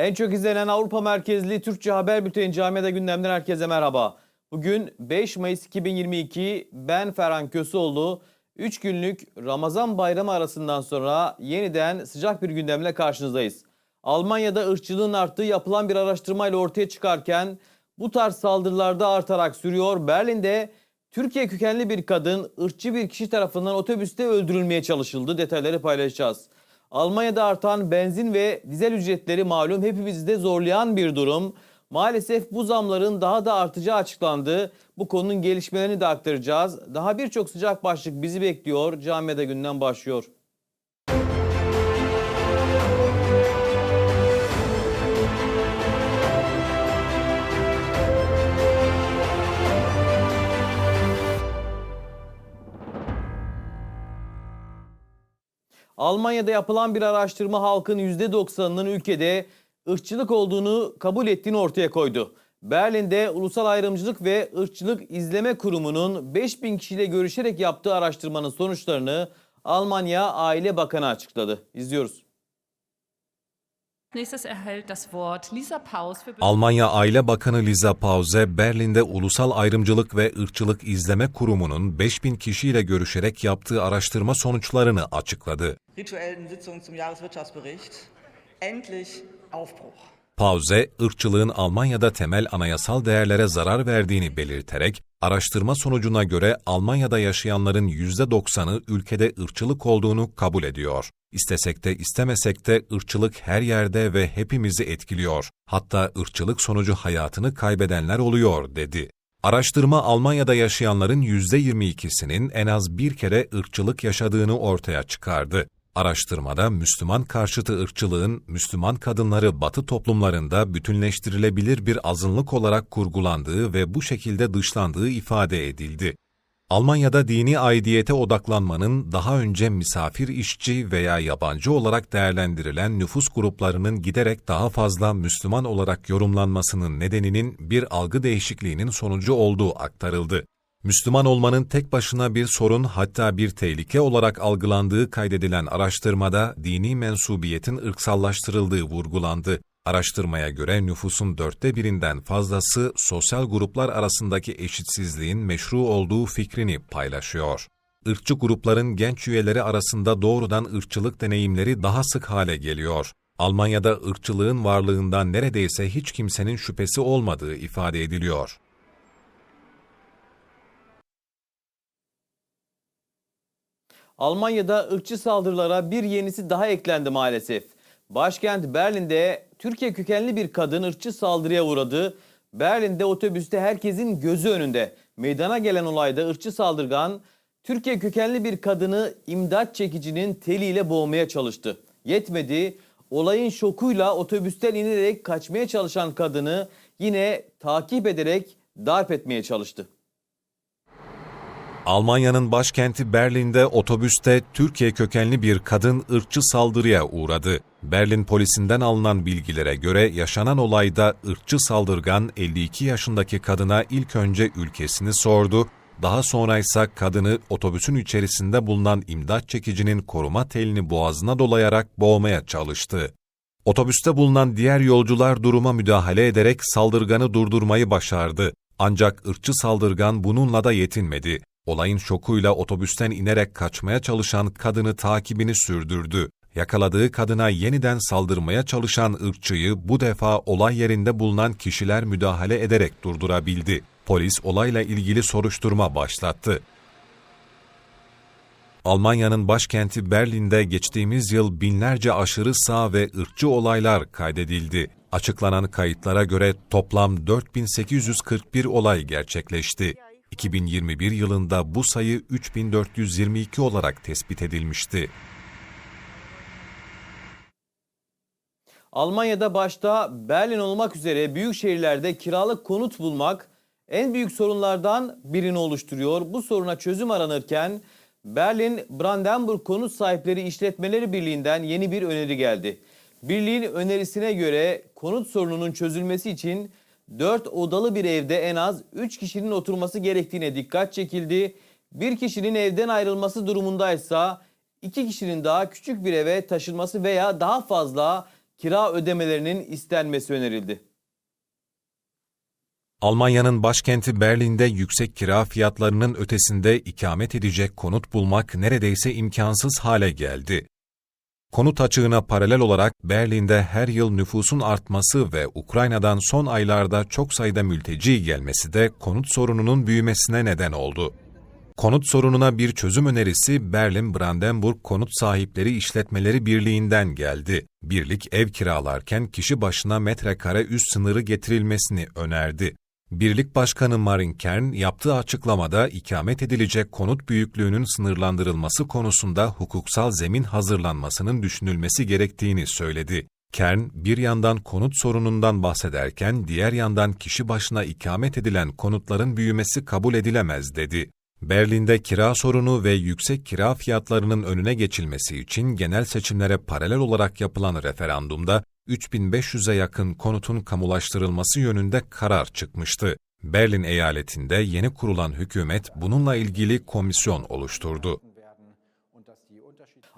En çok izlenen Avrupa merkezli Türkçe haber bülteni Camiada gündemden herkese merhaba. Bugün 5 Mayıs 2022 ben Ferhan Köseoğlu. 3 günlük Ramazan bayramı arasından sonra yeniden sıcak bir gündemle karşınızdayız. Almanya'da ırkçılığın arttığı yapılan bir araştırmayla ortaya çıkarken bu tarz saldırılarda artarak sürüyor. Berlin'de Türkiye kökenli bir kadın ırkçı bir kişi tarafından otobüste öldürülmeye çalışıldı. Detayları paylaşacağız. Almanya'da artan benzin ve dizel ücretleri malum hepimizi de zorlayan bir durum. Maalesef bu zamların daha da artacağı açıklandı. Bu konunun gelişmelerini de aktaracağız. Daha birçok sıcak başlık bizi bekliyor. Camiada günden başlıyor. Almanya'da yapılan bir araştırma halkın %90'ının ülkede ırkçılık olduğunu kabul ettiğini ortaya koydu. Berlin'de Ulusal Ayrımcılık ve Irkçılık İzleme Kurumu'nun 5000 kişiyle görüşerek yaptığı araştırmanın sonuçlarını Almanya Aile Bakanı açıkladı. İzliyoruz. Almanya Aile Bakanı Lisa Pause, Berlin'de Ulusal Ayrımcılık ve Irkçılık İzleme Kurumu'nun 5000 kişiyle görüşerek yaptığı araştırma sonuçlarını açıkladı. rituellen Sitzung zum Jahreswirtschaftsbericht endlich Aufbruch. Pause, ırkçılığın Almanya'da temel anayasal değerlere zarar verdiğini belirterek, araştırma sonucuna göre Almanya'da yaşayanların %90'ı ülkede ırkçılık olduğunu kabul ediyor. İstesek de istemesek de ırkçılık her yerde ve hepimizi etkiliyor. Hatta ırkçılık sonucu hayatını kaybedenler oluyor, dedi. Araştırma Almanya'da yaşayanların %22'sinin en az bir kere ırkçılık yaşadığını ortaya çıkardı. Araştırmada Müslüman karşıtı ırkçılığın Müslüman kadınları Batı toplumlarında bütünleştirilebilir bir azınlık olarak kurgulandığı ve bu şekilde dışlandığı ifade edildi. Almanya'da dini aidiyete odaklanmanın daha önce misafir işçi veya yabancı olarak değerlendirilen nüfus gruplarının giderek daha fazla Müslüman olarak yorumlanmasının nedeninin bir algı değişikliğinin sonucu olduğu aktarıldı. Müslüman olmanın tek başına bir sorun hatta bir tehlike olarak algılandığı kaydedilen araştırmada dini mensubiyetin ırksallaştırıldığı vurgulandı. Araştırmaya göre nüfusun dörtte birinden fazlası sosyal gruplar arasındaki eşitsizliğin meşru olduğu fikrini paylaşıyor. Irkçı grupların genç üyeleri arasında doğrudan ırkçılık deneyimleri daha sık hale geliyor. Almanya'da ırkçılığın varlığından neredeyse hiç kimsenin şüphesi olmadığı ifade ediliyor. Almanya'da ırkçı saldırılara bir yenisi daha eklendi maalesef. Başkent Berlin'de Türkiye kökenli bir kadın ırkçı saldırıya uğradı. Berlin'de otobüste herkesin gözü önünde. Meydana gelen olayda ırkçı saldırgan Türkiye kökenli bir kadını imdat çekicinin teliyle boğmaya çalıştı. Yetmedi. Olayın şokuyla otobüsten inerek kaçmaya çalışan kadını yine takip ederek darp etmeye çalıştı. Almanya'nın başkenti Berlin'de otobüste Türkiye kökenli bir kadın ırkçı saldırıya uğradı. Berlin polisinden alınan bilgilere göre yaşanan olayda ırkçı saldırgan 52 yaşındaki kadına ilk önce ülkesini sordu, daha sonra ise kadını otobüsün içerisinde bulunan imdat çekicinin koruma telini boğazına dolayarak boğmaya çalıştı. Otobüste bulunan diğer yolcular duruma müdahale ederek saldırganı durdurmayı başardı. Ancak ırkçı saldırgan bununla da yetinmedi. Olayın şokuyla otobüsten inerek kaçmaya çalışan kadını takibini sürdürdü. Yakaladığı kadına yeniden saldırmaya çalışan ırkçıyı bu defa olay yerinde bulunan kişiler müdahale ederek durdurabildi. Polis olayla ilgili soruşturma başlattı. Almanya'nın başkenti Berlin'de geçtiğimiz yıl binlerce aşırı sağ ve ırkçı olaylar kaydedildi. Açıklanan kayıtlara göre toplam 4841 olay gerçekleşti. 2021 yılında bu sayı 3422 olarak tespit edilmişti. Almanya'da başta Berlin olmak üzere büyük şehirlerde kiralık konut bulmak en büyük sorunlardan birini oluşturuyor. Bu soruna çözüm aranırken Berlin Brandenburg Konut Sahipleri İşletmeleri Birliği'nden yeni bir öneri geldi. Birliğin önerisine göre konut sorununun çözülmesi için 4 odalı bir evde en az 3 kişinin oturması gerektiğine dikkat çekildi. Bir kişinin evden ayrılması durumundaysa 2 kişinin daha küçük bir eve taşınması veya daha fazla kira ödemelerinin istenmesi önerildi. Almanya'nın başkenti Berlin'de yüksek kira fiyatlarının ötesinde ikamet edecek konut bulmak neredeyse imkansız hale geldi. Konut açığına paralel olarak Berlin'de her yıl nüfusun artması ve Ukrayna'dan son aylarda çok sayıda mülteci gelmesi de konut sorununun büyümesine neden oldu. Konut sorununa bir çözüm önerisi Berlin-Brandenburg Konut Sahipleri İşletmeleri Birliği'nden geldi. Birlik ev kiralarken kişi başına metrekare üst sınırı getirilmesini önerdi. Birlik Başkanı Marin Kern yaptığı açıklamada ikamet edilecek konut büyüklüğünün sınırlandırılması konusunda hukuksal zemin hazırlanmasının düşünülmesi gerektiğini söyledi. Kern, bir yandan konut sorunundan bahsederken diğer yandan kişi başına ikamet edilen konutların büyümesi kabul edilemez dedi. Berlin'de kira sorunu ve yüksek kira fiyatlarının önüne geçilmesi için genel seçimlere paralel olarak yapılan referandumda 3500'e yakın konutun kamulaştırılması yönünde karar çıkmıştı. Berlin eyaletinde yeni kurulan hükümet bununla ilgili komisyon oluşturdu.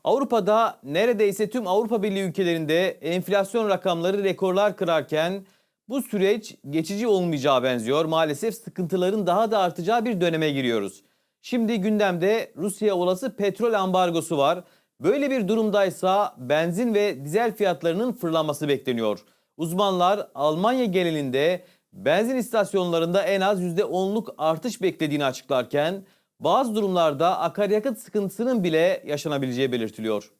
Avrupa'da neredeyse tüm Avrupa Birliği ülkelerinde enflasyon rakamları rekorlar kırarken bu süreç geçici olmayacağı benziyor. Maalesef sıkıntıların daha da artacağı bir döneme giriyoruz. Şimdi gündemde Rusya olası petrol ambargosu var. Böyle bir durumdaysa benzin ve dizel fiyatlarının fırlaması bekleniyor. Uzmanlar Almanya genelinde benzin istasyonlarında en az %10'luk artış beklediğini açıklarken bazı durumlarda akaryakıt sıkıntısının bile yaşanabileceği belirtiliyor.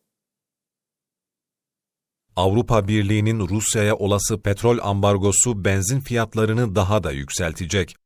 Avrupa Birliği'nin Rusya'ya olası petrol ambargosu benzin fiyatlarını daha da yükseltecek.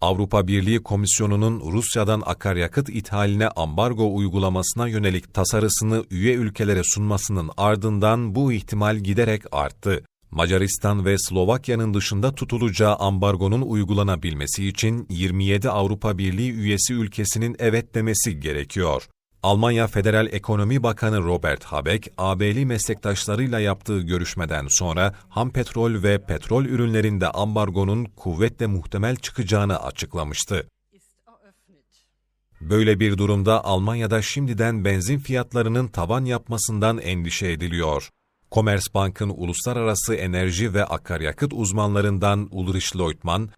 Avrupa Birliği Komisyonu'nun Rusya'dan akaryakıt ithaline ambargo uygulamasına yönelik tasarısını üye ülkelere sunmasının ardından bu ihtimal giderek arttı. Macaristan ve Slovakya'nın dışında tutulacağı ambargonun uygulanabilmesi için 27 Avrupa Birliği üyesi ülkesinin evet demesi gerekiyor. Almanya Federal Ekonomi Bakanı Robert Habeck, AB'li meslektaşlarıyla yaptığı görüşmeden sonra ham petrol ve petrol ürünlerinde ambargonun kuvvetle muhtemel çıkacağını açıklamıştı. Böyle bir durumda Almanya'da şimdiden benzin fiyatlarının tavan yapmasından endişe ediliyor. Commerzbank'ın uluslararası enerji ve akaryakıt uzmanlarından Ulrich Leutmann,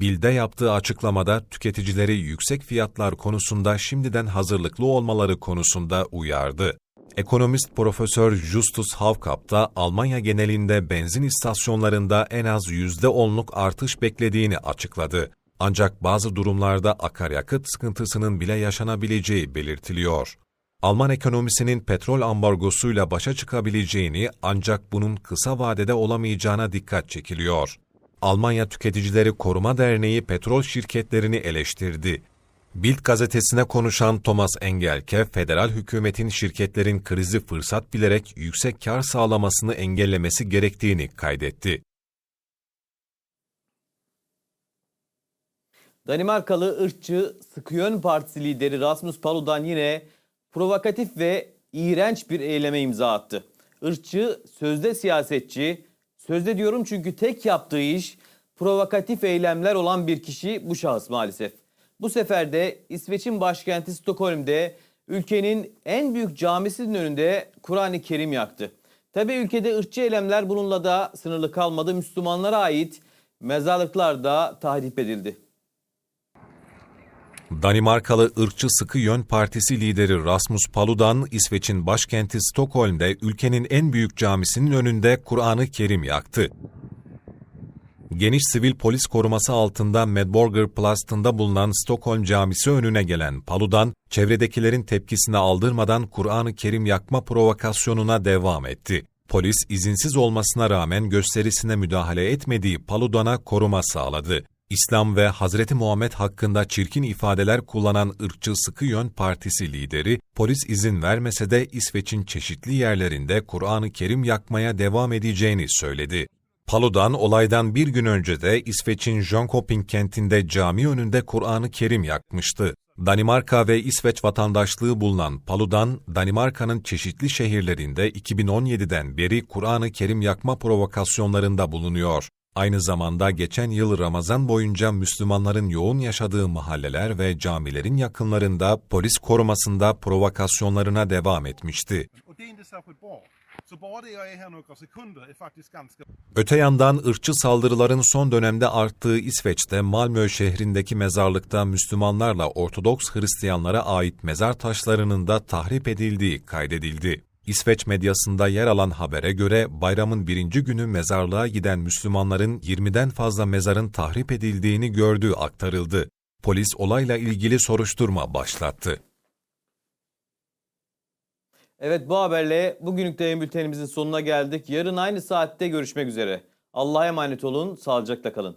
Bild'e yaptığı açıklamada tüketicileri yüksek fiyatlar konusunda şimdiden hazırlıklı olmaları konusunda uyardı. Ekonomist Profesör Justus Havkap da Almanya genelinde benzin istasyonlarında en az %10'luk artış beklediğini açıkladı. Ancak bazı durumlarda akaryakıt sıkıntısının bile yaşanabileceği belirtiliyor. Alman ekonomisinin petrol ambargosuyla başa çıkabileceğini ancak bunun kısa vadede olamayacağına dikkat çekiliyor. Almanya Tüketicileri Koruma Derneği petrol şirketlerini eleştirdi. Bild gazetesine konuşan Thomas Engelke, federal hükümetin şirketlerin krizi fırsat bilerek yüksek kar sağlamasını engellemesi gerektiğini kaydetti. Danimarkalı ırkçı Sıkıyön Partisi lideri Rasmus Paludan yine provokatif ve iğrenç bir eyleme imza attı. Irkçı, sözde siyasetçi, sözde diyorum çünkü tek yaptığı iş provokatif eylemler olan bir kişi bu şahıs maalesef. Bu sefer de İsveç'in başkenti Stockholm'de ülkenin en büyük camisinin önünde Kur'an-ı Kerim yaktı. Tabi ülkede ırkçı eylemler bununla da sınırlı kalmadı. Müslümanlara ait mezarlıklar da tahrip edildi. Danimarkalı ırkçı Sıkı Yön Partisi lideri Rasmus Paludan, İsveç'in başkenti Stockholm'de ülkenin en büyük camisinin önünde Kur'an-ı Kerim yaktı. Geniş sivil polis koruması altında Medborger Plast'ında bulunan Stockholm camisi önüne gelen Paludan, çevredekilerin tepkisini aldırmadan Kur'an-ı Kerim yakma provokasyonuna devam etti. Polis izinsiz olmasına rağmen gösterisine müdahale etmediği Paludan'a koruma sağladı. İslam ve Hazreti Muhammed hakkında çirkin ifadeler kullanan ırkçı Sıkı Yön Partisi lideri, polis izin vermese de İsveç'in çeşitli yerlerinde Kur'an-ı Kerim yakmaya devam edeceğini söyledi. Paludan olaydan bir gün önce de İsveç'in Jönköping kentinde cami önünde Kur'an-ı Kerim yakmıştı. Danimarka ve İsveç vatandaşlığı bulunan Paludan, Danimarka'nın çeşitli şehirlerinde 2017'den beri Kur'an-ı Kerim yakma provokasyonlarında bulunuyor. Aynı zamanda geçen yıl Ramazan boyunca Müslümanların yoğun yaşadığı mahalleler ve camilerin yakınlarında polis korumasında provokasyonlarına devam etmişti. Öte yandan ırkçı saldırıların son dönemde arttığı İsveç'te Malmö şehrindeki mezarlıkta Müslümanlarla Ortodoks Hristiyanlara ait mezar taşlarının da tahrip edildiği kaydedildi. İsveç medyasında yer alan habere göre bayramın birinci günü mezarlığa giden Müslümanların 20'den fazla mezarın tahrip edildiğini gördüğü aktarıldı. Polis olayla ilgili soruşturma başlattı. Evet bu haberle bugünlük yayın bültenimizin sonuna geldik. Yarın aynı saatte görüşmek üzere. Allah'a emanet olun, sağlıcakla kalın.